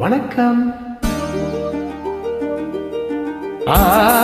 வணக்கம். ஆ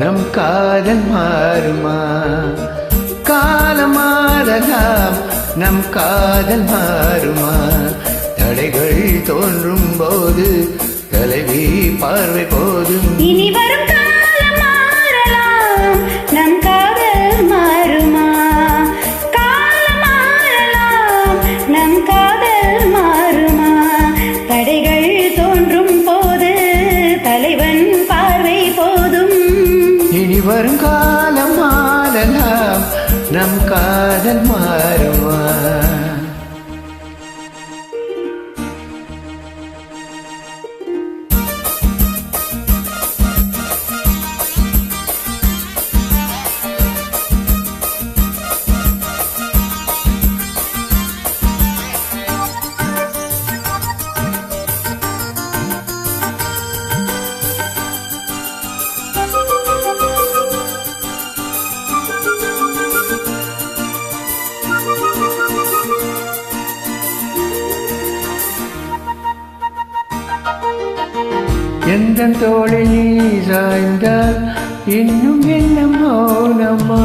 நம் காதல் மாறுமா? காலம் மாறலாம் நம் காதல் மாறுமா? தடைகள் தோன்றும் போது தலைவி பார்வை போதும். காதல் மாறுமா எந்த தோளில் நீ சாய்ந்தால் இன்னும் என்ன மௌனமா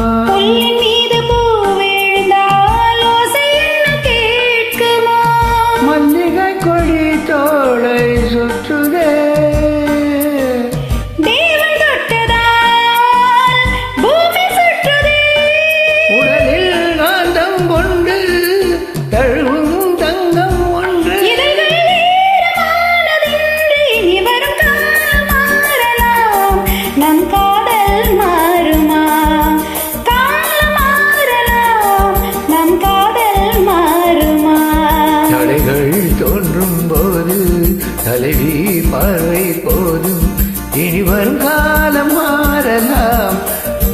மல்லிகை கொடி தோளை சுற்றுதே தோன்றும் போது தலைவி பார்வை போதும். இனி வரும் காலம் மாறலாம்.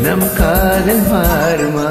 நம் காதல் மாறுமா?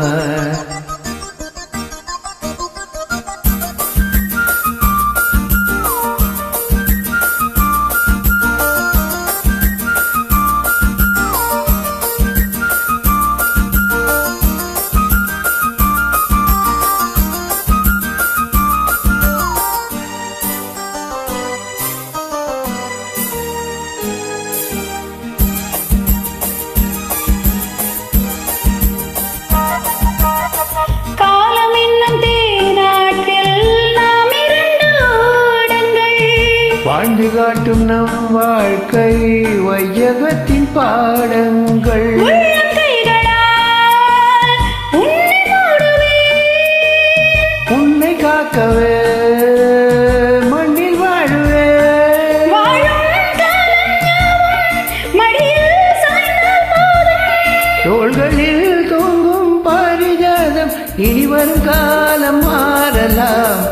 வாழ்ந்து காட்டும் நம் வாழ்க்கை வையகத்தின் பாடங்கள். உன்னை காக்கவே மண்ணில் வாழுவே. தோள்களில் தூங்கும் பாரிஜாதம் இனி வரும் காலம் மாறலாம்.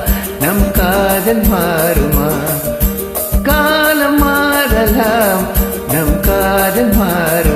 நம் காதல் மாறுமா? காதல்